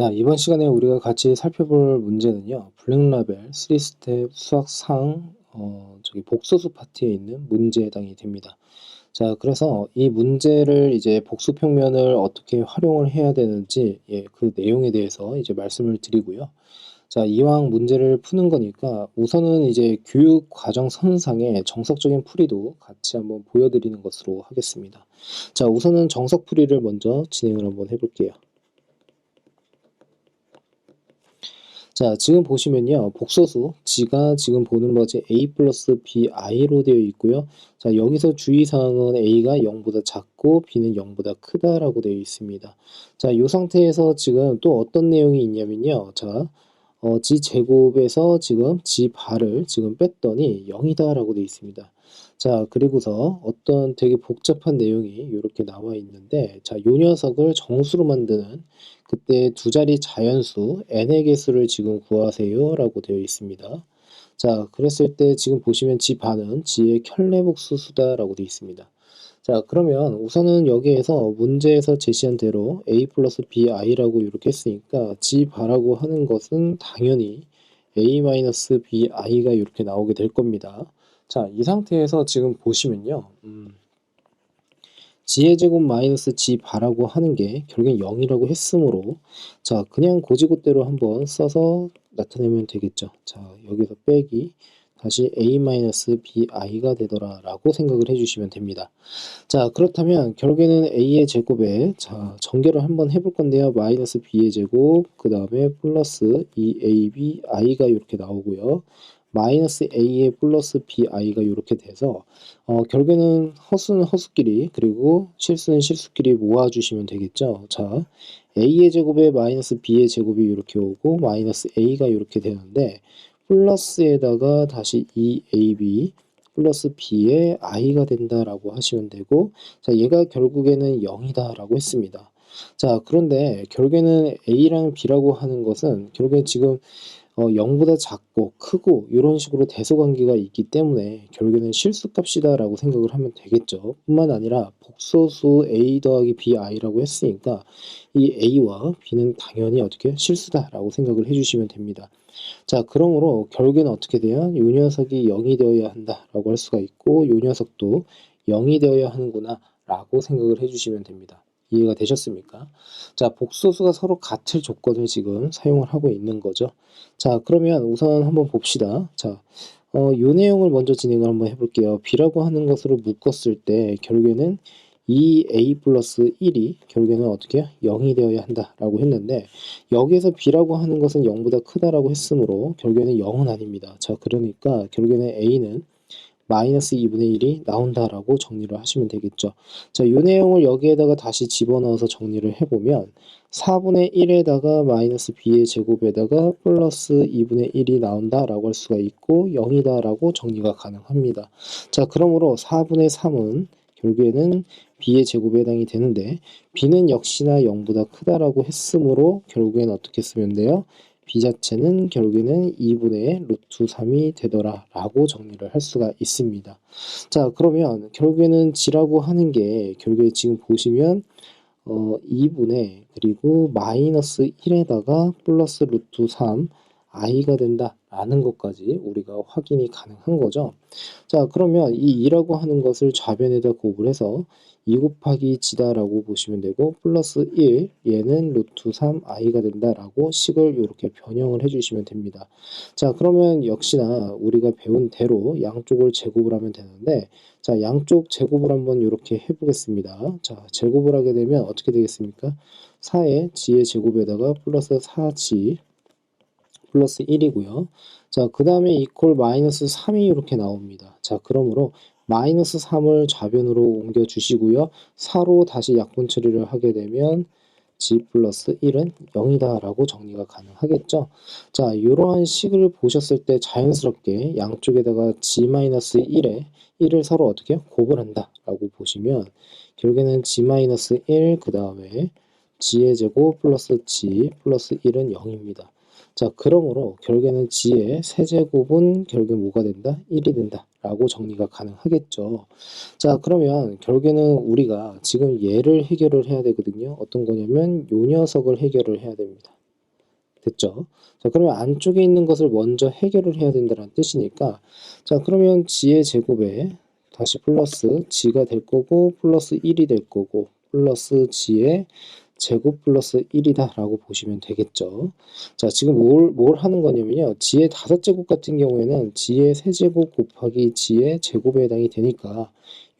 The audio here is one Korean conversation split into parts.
자, 이번 시간에 우리가 같이 살펴볼 문제는요. 블랙라벨 3스텝 수학상 어, 저기 복소수 파트에 있는 문제에 해당이 됩니다. 자, 그래서 이 문제를 이제 복수 평면을 어떻게 활용을 해야 되는지 예, 그 내용에 대해서 이제 말씀을 드리고요. 자, 이왕 문제를 푸는 거니까 우선은 이제 교육 과정 선상의 정석적인 풀이도 같이 한번 보여드리는 것으로 하겠습니다. 자, 우선은 정석 풀이를 먼저 진행을 한번 해볼게요. 자, 지금 보시면요. 복소수 G가 지금 보는 것이 A 플러스 BI로 되어 있고요. 자, 여기서 주의사항은 A가 0보다 작고 B는 0보다 크다라고 되어 있습니다. 자, 이 상태에서 지금 또 어떤 내용이 있냐면요. 자, 어, G 제곱에서 지금 G 발을 지금 뺐더니 0이다라고 되어 있습니다. 자, 그리고서 어떤 되게 복잡한 내용이 이렇게 나와 있는데, 자, 요 녀석을 정수로 만드는 그때 두 자리 자연수 n의 개수를 지금 구하세요 라고 되어 있습니다. 자, 그랬을 때 지금 보시면 지 반은 지의 켤레복수 수다라고 되어 있습니다. 자, 그러면 우선은 여기에서 문제에서 제시한 대로 a 플러스 bi라고 이렇게 했으니까 지 바라고 하는 것은 당연히 a 마이너스 bi가 이렇게 나오게 될 겁니다. 자, 이 상태에서 지금 보시면요. 음, g의 제곱 마이너스 g 바라고 하는 게 결국엔 0이라고 했으므로 자 그냥 고지고대로 한번 써서 나타내면 되겠죠. 자 여기서 빼기 다시 a 마이너스 bi가 되더라 라고 생각을 해주시면 됩니다. 자 그렇다면 결국에는 a의 제곱에 자 전개를 한번 해볼 건데요. 마이너스 b의 제곱 그 다음에 플러스 2ab i가 이렇게 나오고요. 마이너스 a의 플러스 bi가 이렇게 돼서 어, 결국에는 허수는 허수끼리 그리고 실수는 실수끼리 모아주시면 되겠죠. 자, a의 제곱에 마이너스 b의 제곱이 이렇게 오고 마이너스 a가 이렇게 되는데 플러스에다가 다시 2ab 플러스 b의 i가 된다라고 하시면 되고 자 얘가 결국에는 0이다 라고 했습니다. 자 그런데 결국에는 a랑 b라고 하는 것은 결국에 지금 어, 0보다 작고 크고 이런 식으로 대소관계가 있기 때문에 결국에는 실수값이다라고 생각을 하면 되겠죠. 뿐만 아니라 복소수 a 더하기 bi라고 했으니까 이 a와 b는 당연히 어떻게 실수다라고 생각을 해주시면 됩니다. 자, 그러므로 결국에는 어떻게 돼요? 이 녀석이 0이 되어야 한다라고 할 수가 있고 이 녀석도 0이 되어야 하는구나 라고 생각을 해주시면 됩니다. 이해가 되셨습니까? 자, 복소수가 서로 같을 조건을 지금 사용을 하고 있는 거죠. 자, 그러면 우선 한번 봅시다. 자, 어, 요 내용을 먼저 진행을 한번 해볼게요. b라고 하는 것으로 묶었을 때 결국에는 2a 플러스 1이 결국에는 어떻게 0이 되어야 한다라고 했는데 여기에서 b라고 하는 것은 0보다 크다라고 했으므로 결국에는 0은 아닙니다. 자, 그러니까 결국에는 a는 마이너스 2분의 1이 나온다라고 정리를 하시면 되겠죠. 자, 이 내용을 여기에다가 다시 집어넣어서 정리를 해보면 4분의 1에다가 마이너스 b의 제곱에다가 플러스 2분의 1이 나온다라고 할 수가 있고 0이다라고 정리가 가능합니다. 자, 그러므로 4분의 3은 결국에는 b의 제곱에 해당이 되는데 b는 역시나 0보다 크다라고 했으므로 결국엔 어떻게 쓰면 돼요? B 자체는 결국에는 2분의 루트 3이 되더라 라고 정리를 할 수가 있습니다. 자 그러면 결국에는 g라고 하는 게 결국에 지금 보시면 어 2분의 그리고 마이너스 1에다가 플러스 루트 3 i가 된다 라는 것까지 우리가 확인이 가능한 거죠. 자 그러면 이 2라고 하는 것을 좌변에다 곱을 해서 2 곱하기 지다라고 보시면 되고 플러스 1 얘는 루트 3 i가 된다라고 식을 이렇게 변형을 해주시면 됩니다. 자 그러면 역시나 우리가 배운 대로 양쪽을 제곱을 하면 되는데 자 양쪽 제곱을 한번 이렇게 해보겠습니다. 자 제곱을 하게 되면 어떻게 되겠습니까? 4의 g의 제곱에다가 플러스 4g 플러스 1이고요. 자, 그 다음에 이퀄 마이너스 3이 이렇게 나옵니다. 자, 그러므로 마이너스 3을 좌변으로 옮겨 주시고요. 4로 다시 약분 처리를 하게 되면 g 플러스 1은 0이다 라고 정리가 가능하겠죠. 자, 이러한 식을 보셨을 때 자연스럽게 양쪽에다가 g 마이너스 1에 1을 서로 어떻게 곱을 한다 라고 보시면 결국에는 g 마이너스 1 그 다음에 g의 제곱 플러스 g 플러스 1은 0입니다. 자, 그러므로 결국에는 g의 세제곱은 결국에 뭐가 된다? 1이 된다. 라고 정리가 가능하겠죠. 자, 그러면 결국에는 우리가 지금 얘를 해결을 해야 되거든요. 어떤 거냐면 요 녀석을 해결을 해야 됩니다. 됐죠? 자, 그러면 안쪽에 있는 것을 먼저 해결을 해야 된다는 뜻이니까 자, 그러면 g의 제곱에 다시 플러스 g가 될 거고 플러스 1이 될 거고 플러스 g의 제곱 플러스 1이다 라고 보시면 되겠죠. 자, 지금 뭘, 뭘 하는 거냐면요. g의 다섯 제곱 같은 경우에는 g의 세제곱 곱하기 g의 제곱에 해당이 되니까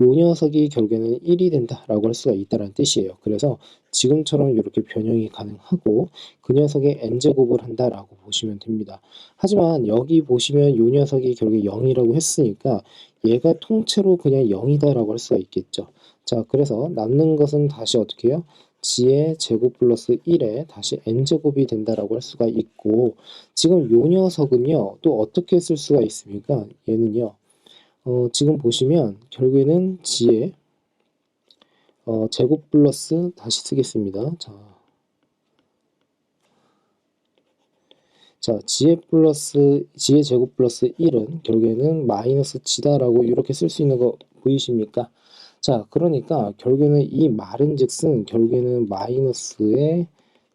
요 녀석이 결국에는 1이 된다 라고 할 수가 있다는 뜻이에요. 그래서 지금처럼 이렇게 변형이 가능하고 그 녀석의 n제곱을 한다 라고 보시면 됩니다. 하지만 여기 보시면 요 녀석이 결국에 0이라고 했으니까 얘가 통째로 그냥 0이다 라고 할 수가 있겠죠. 자, 그래서 남는 것은 다시 어떻게 해요? G의 제곱 플러스 1에 다시 n제곱이 된다라고 할 수가 있고 지금 요 녀석은요 또 어떻게 쓸 수가 있습니까? 얘는요 어, 지금 보시면 결국에는 g의 어, 제곱 플러스 다시 쓰겠습니다. 자, 자 g의 플러스 g의 제곱 플러스 1은 결국에는 마이너스 g다라고 이렇게 쓸 수 있는 거 보이십니까? 자, 그러니까 결국에는 이 말은즉슨 결국에는 마이너스의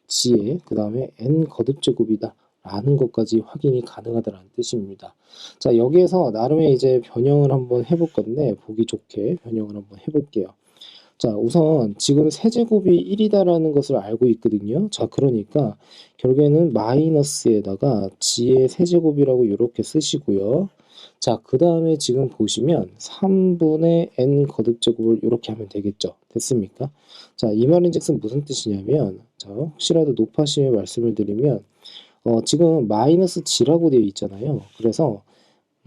g의 그 다음에 n 거듭 제곱이다. 라는 것까지 확인이 가능하다는 뜻입니다. 자, 여기에서 나름의 이제 변형을 한번 해볼 건데, 보기 좋게 변형을 한번 해볼게요. 자, 우선 지금 세제곱이 1이다라는 것을 알고 있거든요. 자, 그러니까 결국에는 마이너스에다가 g의 세제곱이라고 이렇게 쓰시고요. 자, 그 다음에 지금 보시면 3분의 n 거듭제곱을 이렇게 하면 되겠죠. 됐습니까? 자, 이 말인 즉슨 무슨 뜻이냐면, 자, 혹시라도 높아심에 말씀을 드리면, 어, 지금 마이너스 g라고 되어 있잖아요. 그래서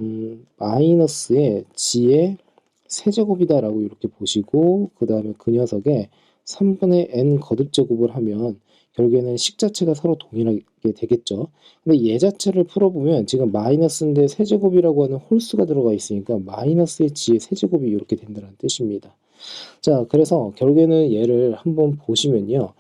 음, 마이너스의 g의 세제곱이다라고 이렇게 보시고 그 다음에 그 녀석의 3분의 n 거듭제곱을 하면 결국에는 식 자체가 서로 동일하게 되겠죠. 근데 얘 자체를 풀어보면 지금 마이너스인데 세제곱이라고 하는 홀수가 들어가 있으니까 마이너스의 g의 세제곱이 이렇게 된다는 뜻입니다. 자, 그래서 결국에는 얘를 한번 보시면요.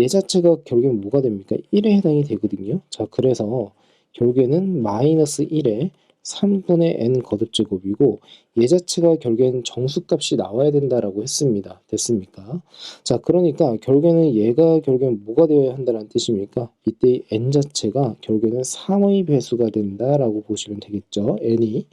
얘 자체가 결국엔 뭐가 됩니까? 1에 해당이 되거든요. 자, 그래서 결국에는 마이너스 1에 3분의 n 거듭제곱이고 얘 자체가 결국엔 정수값이 나와야 된다라고 했습니다. 됐습니까? 자, 그러니까 결국에는 얘가 결국엔 뭐가 되어야 한다는 뜻입니까? 이때 n 자체가 결국에는 3의 배수가 된다라고 보시면 되겠죠. n이.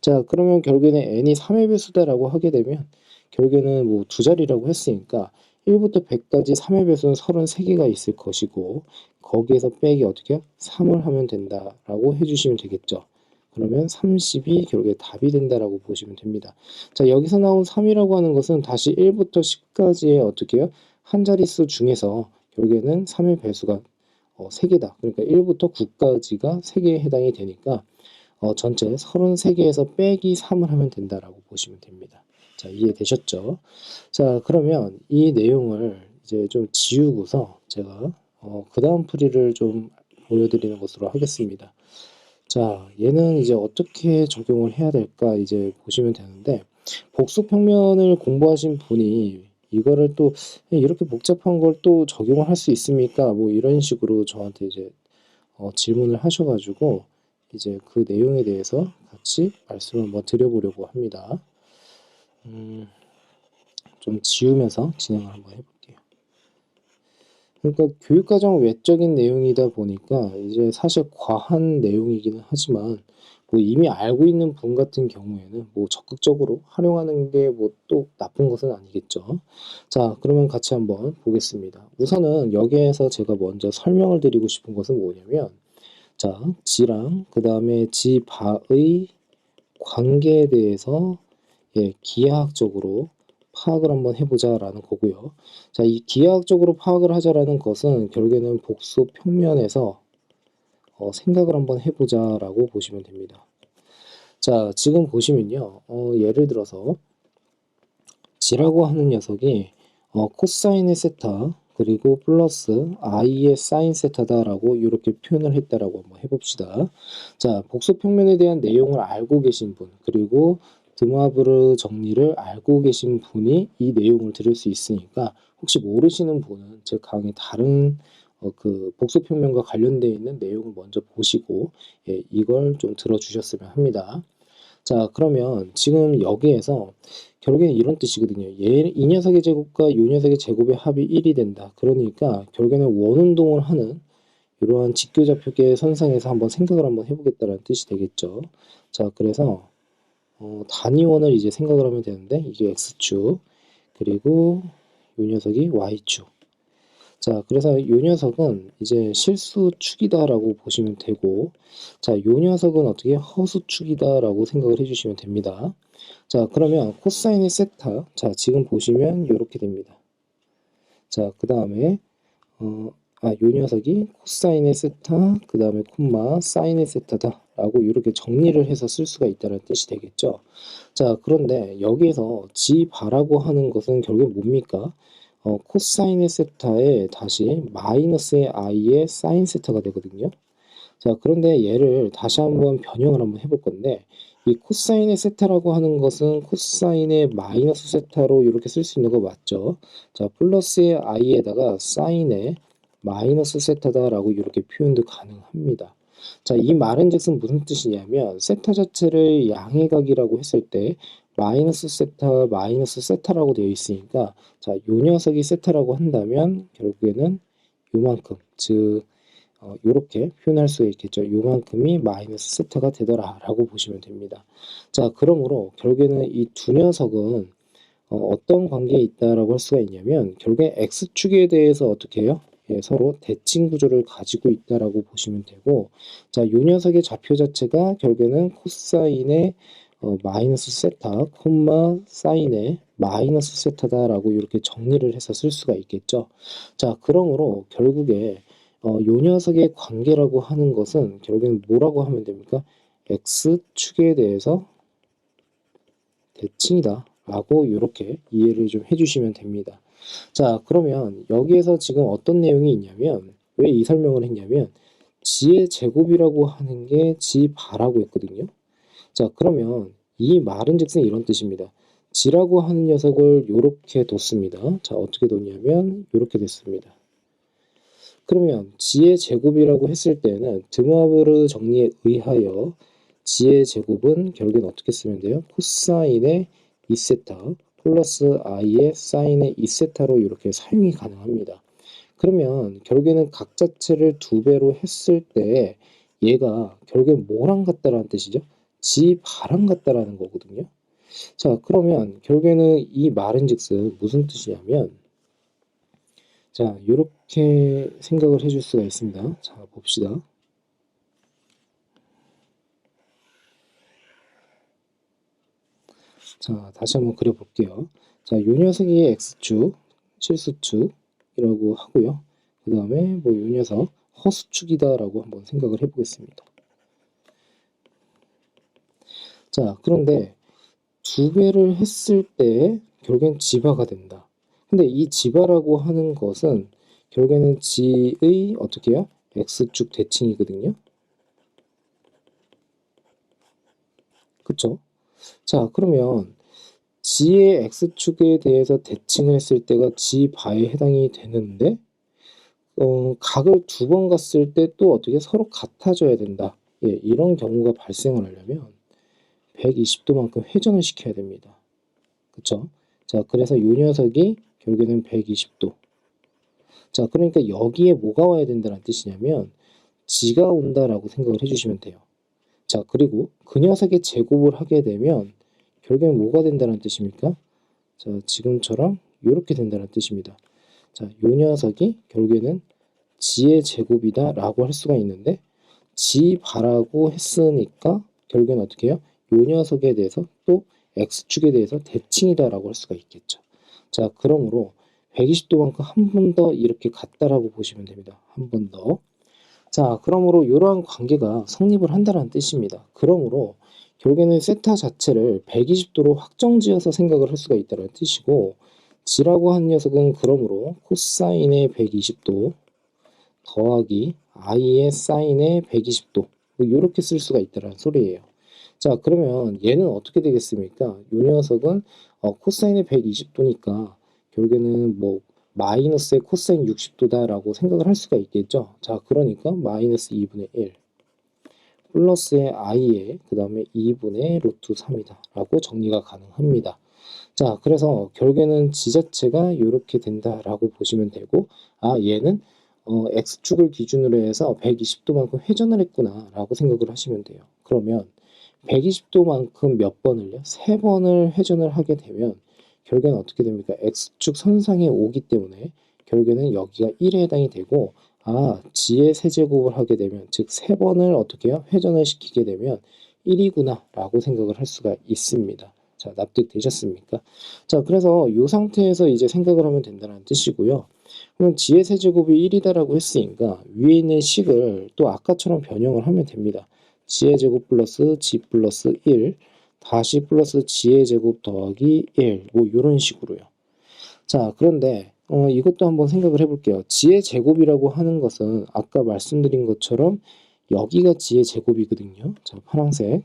자, 그러면 결국에는 n이 3의 배수다라고 하게 되면 결국에는 뭐 두 자리라고 했으니까 1부터 100까지 3의 배수는 33개가 있을 것이고 거기에서 빼기 어떻게 해요? 3을 하면 된다라고 해주시면 되겠죠. 그러면 30이 결국에 답이 된다라고 보시면 됩니다. 자 여기서 나온 3이라고 하는 것은 다시 1부터 10까지의 어떻게 해요? 한 자릿수 중에서 결국에는 3의 배수가 어, 3개다. 그러니까 1부터 9까지가 3개에 해당이 되니까 어, 전체 33개에서 빼기 3을 하면 된다라고 보시면 됩니다. 자, 이해되셨죠? 자, 그러면 이 내용을 이제 좀 지우고서 제가 어, 그 다음 풀이를 좀 보여드리는 것으로 하겠습니다. 자, 얘는 이제 어떻게 적용을 해야 될까 이제 보시면 되는데 복수 평면을 공부하신 분이 이거를 또 이렇게 복잡한 걸 또 적용을 할 수 있습니까? 뭐 이런 식으로 저한테 이제 어, 질문을 하셔가지고 이제 그 내용에 대해서 같이 말씀을 한번 드려보려고 합니다. 음, 좀 지우면서 진행을 한번 해볼게요. 그러니까 교육과정 외적인 내용이다 보니까 이제 사실 과한 내용이기는 하지만 뭐 이미 알고 있는 분 같은 경우에는 뭐 적극적으로 활용하는 게 뭐 또 나쁜 것은 아니겠죠. 자, 그러면 같이 한번 보겠습니다. 우선은 여기에서 제가 먼저 설명을 드리고 싶은 것은 뭐냐면 자, 지랑 그 다음에 지바의 관계에 대해서 예, 기하학적으로 파악을 한번 해보자라는 거고요. 자, 이 기하학적으로 파악을 하자라는 것은 결국에는 복수 평면에서 어, 생각을 한번 해보자라고 보시면 됩니다. 자, 지금 보시면요. 어, 예를 들어서 G라고 하는 녀석이 어, 코사인의 세타 그리고 플러스 i의 사인 세타다라고 이렇게 표현을 했다라고 한번 해봅시다. 자, 복수 평면에 대한 내용을 알고 계신 분 그리고 드마브르 정리를 알고 계신 분이 이 내용을 들을 수 있으니까 혹시 모르시는 분은 제 강의 다른 어, 그 복수 평면과 관련되어 있는 내용을 먼저 보시고 예, 이걸 좀 들어주셨으면 합니다. 자 그러면 지금 여기에서 결국에는 이런 뜻이거든요. 얘, 이 녀석의 제곱과 이 녀석의 제곱의 합이 1이 된다. 그러니까 결국에는 원운동을 하는 이러한 직교좌표계 선상에서 한번 생각을 한번 해보겠다는 뜻이 되겠죠. 자, 그래서 어, 단위원을 이제 생각을 하면 되는데 이게 x축 그리고 이 녀석이 y축. 자, 그래서 이 녀석은 이제 실수축이다 라고 보시면 되고, 자, 이 녀석은 어떻게 허수축이다 라고 생각을 해주시면 됩니다. 자, 그러면 코사인의 세타. 자, 지금 보시면 이렇게 됩니다. 자, 그 다음에, 어, 아, 요 녀석이 코사인의 세타, 그 다음에 콤마, 사인의 세타다. 라고 이렇게 정리를 해서 쓸 수가 있다는 뜻이 되겠죠. 자, 그런데 여기에서 지바라고 하는 것은 결국 뭡니까? 어, 코사인의 세타에 다시 마이너스의 i의 사인 세타가 되거든요. 자, 그런데 얘를 다시 한번 변형을 한번 해볼 건데, 이 코사인의 세타라고 하는 것은 코사인의 마이너스 세타로 이렇게 쓸 수 있는 거 맞죠? 자, 플러스의 i에다가 사인의 마이너스 세타다라고 이렇게 표현도 가능합니다. 자, 이 말은 즉슨 무슨 뜻이냐면 세타 자체를 양의 각이라고 했을 때 마이너스 세타 마이너스 세타라고 되어 있으니까 자, 요 녀석이 세타라고 한다면 결국에는 요만큼 즉 어, 요렇게 표현할 수 있겠죠. 요만큼이 마이너스 세타가 되더라 라고 보시면 됩니다. 자, 그러므로 결국에는 이 두 녀석은 어, 떤 관계에 있다라고 할 수가 있냐면 결국에 x축에 대해서 어떻게 해요? 예, 서로 대칭 구조를 가지고 있다라고 보시면 되고 자, 요 녀석의 좌표 자체가 결국에는 코사인의 어, 마이너스 세타, 콤마 사인의 마이너스 세타다라고 이렇게 정리를 해서 쓸 수가 있겠죠. 자, 그러므로 결국에 어, 요 녀석의 관계라고 하는 것은 결국에는 뭐라고 하면 됩니까? x축에 대해서 대칭이다 라고 이렇게 이해를 좀 해주시면 됩니다. 자, 그러면 여기에서 지금 어떤 내용이 있냐면 왜 이 설명을 했냐면 지의 제곱이라고 하는 게 지바라고 했거든요. 자, 그러면 이 말은 즉슨 이런 뜻입니다. 지라고 하는 녀석을 이렇게 뒀습니다. 자, 어떻게 뒀냐면 이렇게 됐습니다. 그러면 지의 제곱이라고 했을 때는 드모아브르 정리에 의하여 지의 제곱은 결국엔 어떻게 쓰면 돼요? 코사인의 2세타 플러스 i의 사인의 2세타로 이렇게 사용이 가능합니다. 그러면 결국에는 각 자체를 두 배로 했을 때 얘가 결국엔 뭐랑 같다라는 뜻이죠? 지 바랑 같다라는 거거든요. 자, 그러면 결국에는 이 말은 즉슨 무슨 뜻이냐면 자, 이렇게 생각을 해줄 수가 있습니다. 자, 봅시다. 자, 다시 한번 그려볼게요. 자, 요 녀석이 X축, 실수축 이라고 하고요. 그 다음에 뭐 요 녀석 허수축이다 라고 한번 생각을 해보겠습니다. 자, 그런데 두 배를 했을 때 결국엔 지바가 된다. 근데 이 지바라고 하는 것은 결국에는 지의 어떻게 해요? x축 대칭이거든요. 그쵸? 자, 그러면 G의 X축에 대해서 대칭을 했을 때가 G 바에 해당이 되는데 어, 각을 두 번 갔을 때 또 어떻게 서로 같아져야 된다. 예, 이런 경우가 발생을 하려면 120도만큼 회전을 시켜야 됩니다. 그쵸? 자, 그래서 이 녀석이 결국에는 120도. 자, 그러니까 여기에 뭐가 와야 된다는 뜻이냐면 G가 온다라고 생각을 해주시면 돼요. 자, 그리고 그 녀석의 제곱을 하게 되면 결국엔 뭐가 된다는 뜻입니까? 자, 지금처럼 이렇게 된다는 뜻입니다. 자, 요 녀석이 결국에는 지의 제곱이다 라고 할 수가 있는데 지바라고 했으니까 결국엔 어떻게 해요? 요 녀석에 대해서 또 x축에 대해서 대칭이다 라고 할 수가 있겠죠. 자, 그러므로 120도만큼 한 번 더 이렇게 같다라고 보시면 됩니다. 한 번 더. 자, 그러므로 이러한 관계가 성립을 한다는 뜻입니다. 그러므로 결국에는 세타 자체를 120도로 확정지어서 생각을 할 수가 있다는 뜻이고 지라고 한 녀석은 그러므로 코사인의 120도 더하기 i의 사인의 120도 이렇게 뭐쓸 수가 있다는 소리예요. 자 그러면 얘는 어떻게 되겠습니까? 이 녀석은 어, 코사인의 120도니까 결국에는 뭐 마이너스의 코사인 60도다라고 생각을 할 수가 있겠죠. 자 그러니까 마이너스 2분의 1 플러스의 i에 그 다음에 2분의 루트 3이다 라고 정리가 가능합니다. 자 그래서 결국에는 지자체가 이렇게 된다라고 보시면 되고 아 얘는 어, X축을 기준으로 해서 120도만큼 회전을 했구나 라고 생각을 하시면 돼요. 그러면 120도만큼 몇 번을요? 세 번을 회전을 하게 되면 결국에는 어떻게 됩니까? X축 선상에 오기 때문에 결국에는 여기가 1에 해당이 되고 아, G의 세제곱을 하게 되면 즉 세 번을 어떻게 해요? 회전을 시키게 되면 1이구나 라고 생각을 할 수가 있습니다. 자, 납득되셨습니까? 자, 그래서 이 상태에서 이제 생각을 하면 된다는 뜻이고요. 그럼 G의 세제곱이 1이다라고 했으니까 위에 있는 식을 또 아까처럼 변형을 하면 됩니다. G의 제곱 플러스 G 플러스 1 다시 플러스 G의 제곱 더하기 1 뭐 이런 식으로요. 자, 그런데 어, 이것도 한번 생각을 해볼게요. G의 제곱이라고 하는 것은 아까 말씀드린 것처럼 여기가 G의 제곱이거든요. 자, 파란색.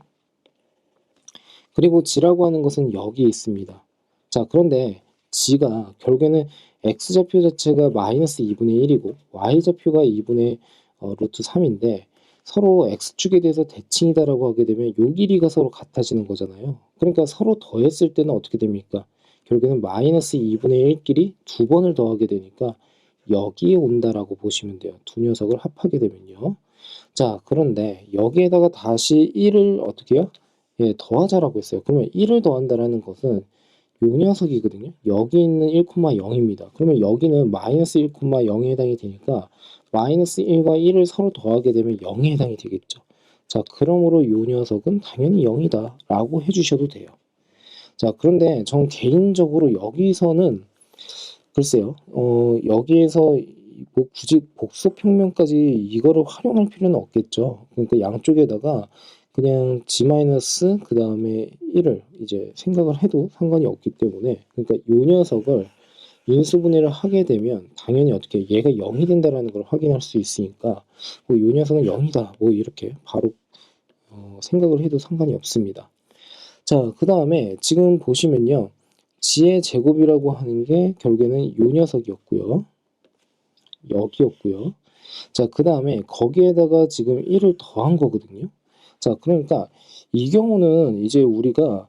그리고 G라고 하는 것은 여기 있습니다. 자, 그런데 G가 결국에는 X좌표 자체가 마이너스 2분의 1이고 Y좌표가 2분의 어, 루트 3인데 서로 X축에 대해서 대칭이다라고 하게 되면 요 길이가 서로 같아지는 거잖아요. 그러니까 서로 더했을 때는 어떻게 됩니까? 결국에는 마이너스 2분의 1끼리 두 번을 더하게 되니까 여기에 온다라고 보시면 돼요. 두 녀석을 합하게 되면요. 자, 그런데 여기에다가 다시 1을 어떻게 해요? 예, 더하자라고 했어요. 그러면 1을 더한다라는 것은 요 녀석이거든요. 여기 있는 1,0입니다. 그러면 여기는 마이너스 1,0에 해당이 되니까 마이너스 1과 1을 서로 더하게 되면 0에 해당이 되겠죠. 자, 그러므로 요 녀석은 당연히 0이다 라고 해주셔도 돼요. 자, 그런데 전 개인적으로 여기서는 글쎄요, 어, 여기에서 뭐 굳이 복소평면까지 이거를 활용할 필요는 없겠죠. 그러니까 양쪽에다가 그냥 g 마이너스 그 다음에 1을 이제 생각을 해도 상관이 없기 때문에 그러니까 요 녀석을 인수분해를 하게 되면 당연히 어떻게 얘가 0이 된다라는 걸 확인할 수 있으니까 뭐 요 녀석은 0이다 뭐 이렇게 바로 어, 생각을 해도 상관이 없습니다. 자, 그 다음에 지금 보시면요. g의 제곱이라고 하는 게 결국에는 요 녀석이었고요. 여기였고요. 자, 그 다음에 거기에다가 지금 1을 더한 거거든요. 자, 그러니까 이 경우는 이제 우리가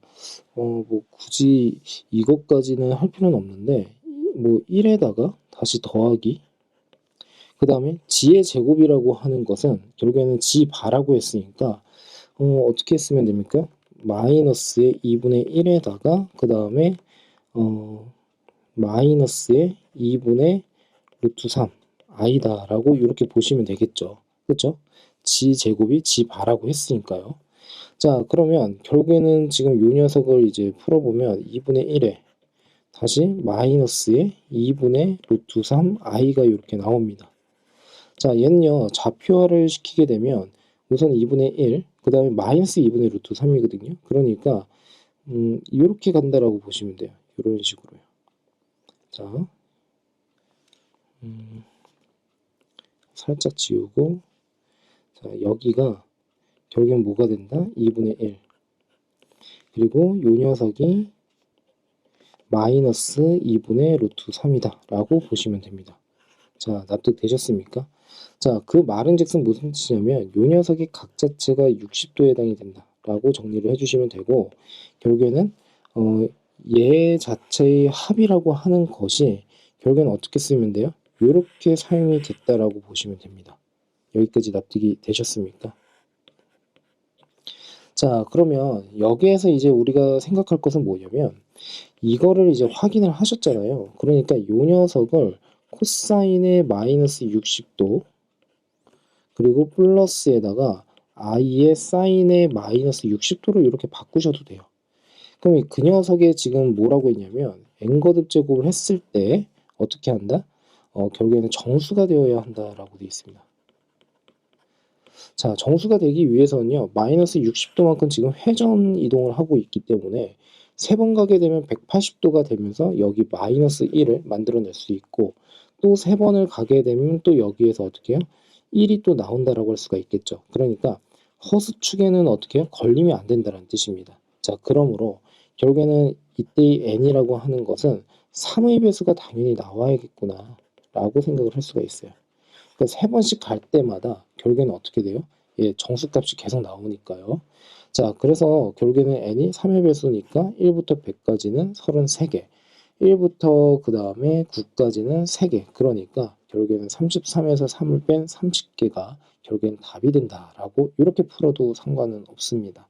어, 뭐 굳이 이것까지는 할 필요는 없는데 뭐 1에다가 다시 더하기 그 다음에 g의 제곱이라고 하는 것은 결국에는 g 바라고 했으니까 어, 어떻게 쓰면 됩니까? 마이너스의 2분의 1에다가 그 다음에 어, 마이너스의 2분의 루트 3 i다라고 이렇게 보시면 되겠죠. 그렇죠? G 제곱이 g 바라고 했으니까요. 자 그러면 결국에는 지금 요 녀석을 이제 풀어보면 2분의 1에 다시 마이너스의 2분의 루트 3 i가 이렇게 나옵니다. 자 얘는요 좌표화를 시키게 되면 우선 2분의 1, 그 다음에 마이너스 2분의 루트 3이거든요. 그러니까 음, 이렇게 간다라고 보시면 돼요. 이런 식으로요. 자, 음, 살짝 지우고 자, 여기가 결국엔 뭐가 된다? 2분의 1 그리고 요 녀석이 마이너스 2분의 루트 3이다 라고 보시면 됩니다. 자 납득되셨습니까? 자, 그 말은 즉슨 무슨 뜻이냐면 요 녀석이 각 자체가 60도에 해당이 된다 라고 정리를 해주시면 되고 결국에는 어, 얘 자체의 합이라고 하는 것이 결국에는 어떻게 쓰면 돼요? 이렇게 사용이 됐다라고 보시면 됩니다. 여기까지 납득이 되셨습니까? 자, 그러면 여기에서 이제 우리가 생각할 것은 뭐냐면 이거를 이제 확인을 하셨잖아요. 그러니까 요 녀석을 코사인의 마이너스 60도 그리고 플러스에다가 i의 사인의 마이너스 60도로 이렇게 바꾸셔도 돼요. 그럼 그 녀석에 지금 뭐라고 했냐면 n거듭 제곱을 했을 때 어떻게 한다? 어, 결국에는 정수가 되어야 한다라고 되어 있습니다. 자, 정수가 되기 위해서는요, 마이너스 60도만큼 지금 회전 이동을 하고 있기 때문에 세 번 가게 되면 180도가 되면서 여기 마이너스 1을 만들어낼 수 있고 또 세 번을 가게 되면 또 여기에서 어떻게 해요? 1이 또 나온다라고 할 수가 있겠죠. 그러니까 허수축에는 어떻게 해요? 걸리면 안 된다는 뜻입니다. 자, 그러므로 결국에는 이때의 n이라고 하는 것은 3의 배수가 당연히 나와야겠구나 라고 생각을 할 수가 있어요. 그러니까 세 번씩 갈 때마다 결국에는 어떻게 돼요? 예, 정수값이 계속 나오니까요. 자, 그래서 결국에는 n이 3의 배수니까 1부터 100까지는 33개, 1부터 그 다음에 9까지는 3개. 그러니까 결국에는 33에서 3을 뺀 30개가 결국엔 답이 된다라고 이렇게 풀어도 상관은 없습니다.